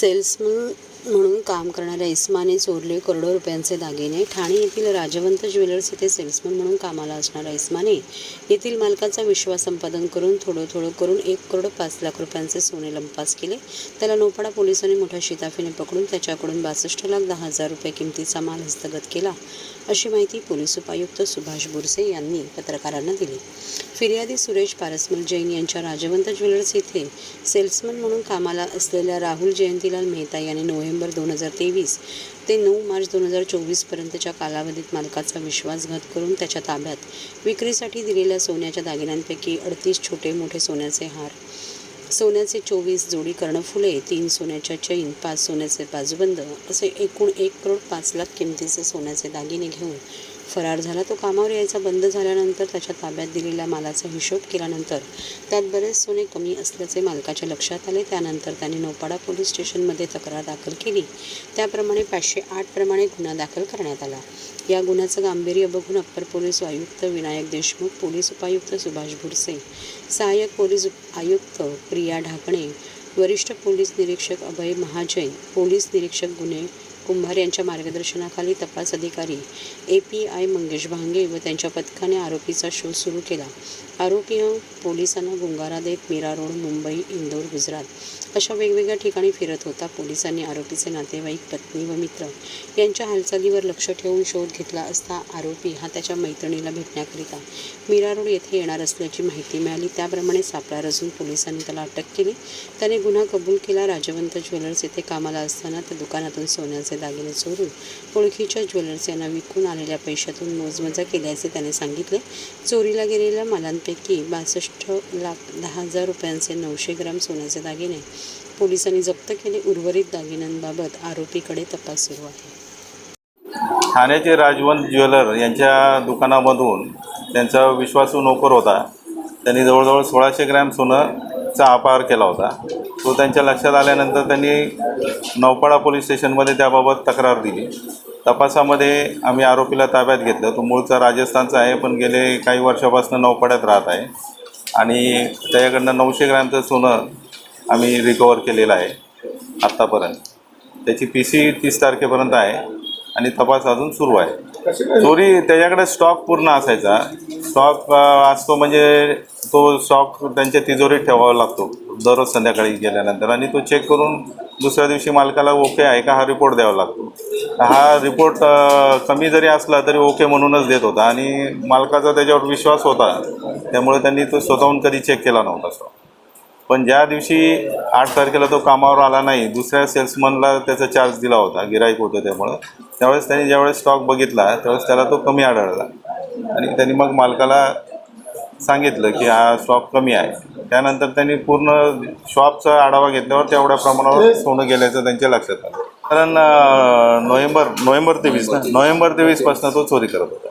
Salesman म्हणून काम करणाऱ्या इस्माने चोरले करोडो रुपयांचे दागिने. ठाणे येथील राजवंत ज्वेलर्स येथे सेल्समन म्हणून कामाला असणाऱ्या इस्माने येथील मालकाचा विश्वास संपादन करून थोडं थोडं करून एक करोड पाच लाख रुपयांचे सोने लंपास केले. त्याला नोपाडा पोलिसांनी मोठ्या शिताफीने पकडून त्याच्याकडून बासष्ट लाख दहा हजार रुपये किमतीचा माल हस्तगत केला अशी माहिती पोलीस उपायुक्त सुभाष बुरसे यांनी पत्रकारांना दिली. फिर्यादी सुरेश पारसमल जैन यांच्या राजवंत ज्वेलर्स येथे सेल्समन म्हणून कामाला असलेल्या राहुल जयंतीलाल मेहता यांनी नोव्हेंबर दोन हजार तेवीस ते नऊ मार्च दोन हजार चोवीसपर्यंतच्या कालावधीत मालकाचा विश्वासघात करून त्याच्या ताब्यात विक्रीसाठी दिलेल्या सोन्याच्या दागिन्यांपैकी अडतीस छोटे मोठे सोन्याचे हार सोन्याचे चोवीस जोडी कर्णफुले तीन सोन्याच्या चैन पाच सोन्याचे बाजूबंद असे एकूण एक करोड पाच लाख किमतीचे सोन्याचे दागिने घेऊन फरार झाला. तो कामावर यायचा बंद झाल्यानंतर त्याच्या ताब्यात दिलेल्या मालाचा हिशोब केल्यानंतर त्यात बरेच सोने कमी असल्याचे मालकाच्या लक्षात आले. त्यानंतर त्यांनी नौपाडा पोलीस स्टेशनमध्ये तक्रार दाखल केली. त्याप्रमाणे पाचशे आठ प्रमाणे गुन्हा दाखल करण्यात आला. या गुन्ह्याचं गांभीर्य बघून अप्पर पोलीस आयुक्त विनायक देशमुख पोलीस उपायुक्त सुभाष भुरसे सहाय्यक पोलीस आयुक्त प्रिया ढाकणे वरिष्ठ पोलीस निरीक्षक अभय महाजैन पोलीस निरीक्षक गुन्हे कुंभार यांच्या मार्गदर्शनाखाली तपास अधिकारी A P I Mangesh Bhange व त्यांच्या पथकाने आरोपीचा शोध सुरू केला. आरोपी पोलिसांना गुंगारा देत मीरा रोड मुंबई इंदोर गुजरात अशा वेगवेगळ्या ठिकाणी फिरत होता. पोलिसांनी आरोपीचे नातेवाईक पत्नी व मित्र यांच्या हालचालीवर लक्ष ठेवून शोध घेतला असता आरोपी हा त्याच्या मैत्रिणीला भेटण्याकरिता मीरा रोड येथे येणार असल्याची माहिती मिळाली. त्याप्रमाणे सापळा रचून पोलिसांनी त्याला अटक केली. त्याने गुन्हा कबूल केला. राजवंत ज्वेलर्स येथे कामाला असताना त्या दुकानातून सोन्याचे दागिने चोरून ओळखीच्या ज्वेलर्स यांना विकून आलेल्या पैशातून मोजमजा केल्याचे त्याने सांगितले. चोरीला गेलेल्या मालांपैकी बासष्ट लाख दहा हजार रुपयांचे नऊशे ग्राम सोन्याचे दागिने. पोलिसांनी जप्त केले. उर्वरित दागिन्यांबाबत आरोपीकडे तपास सुरू आहे. ठाण्याचे राजवंत ज्वेलर यांच्या दुकानामधून त्यांचा विश्वासू नोकर होता. त्यांनी जवळजवळ सोळाशे ग्रॅम चा अपहार केला होता. तो त्यांच्या लक्षात आल्यानंतर त्यांनी नौपाडा पोलीस स्टेशनमध्ये त्याबाबत तक्रार दिली. तपासामध्ये आम्ही आरोपीला ताब्यात घेतलं. तो मूळचा राजस्थानचा आहे पण गेले काही वर्षापासून नौपाड्यात राहत आहे. आणि त्याच्याकडनं नऊशे ग्रॅमचं सोनं आम्ही रिकवर केलेलं आहे आत्तापर्यंत. त्याची पी सी तीस तारखेपर्यंत आहे. आणि तपास अजून सुरू आहे. चोरी त्याच्याकडे स्टॉक पूर्ण असायचा. स्टॉक असतो म्हणजे तो स्टॉक त्यांच्या तिजोरीत ठेवावा लागतो. दररोज संध्याकाळी गेल्यानंतर आणि तो चेक करून दुसऱ्या दिवशी मालकाला ओके आहे का हा रिपोर्ट द्यावा लागतो. हा रिपोर्ट कमी जरी असला तरी ओके म्हणूनच देत होता आणि मालकाचा त्याच्यावर विश्वास होता. त्यामुळे त्यांनी तो स्वतःहून कधी चेक केला नव्हता स्टॉक पण ज्या दिवशी आठ तारखेला तो कामावर आला नाही दुसऱ्या सेल्समनला त्याचा चार्ज दिला होता गिराईक होतं त्यामुळं. त्यावेळेस त्यांनी ज्यावेळेस स्टॉक बघितला त्यावेळेस त्याला तो कमी आढळला. आणि त्यांनी मग मालकाला सांगितलं की हा स्टॉक कमी आहे. त्यानंतर त्यांनी पूर्ण शॉपचा आढावा घेतल्यावर तेवढ्या प्रमाणावर सोनं गेल्याचं त्यांच्या लक्षात आलं. कारण नोव्हेंबर नोव्हेंबर तेवीस ना नोव्हेंबर तेवीसपासून तो चोरी करत होता.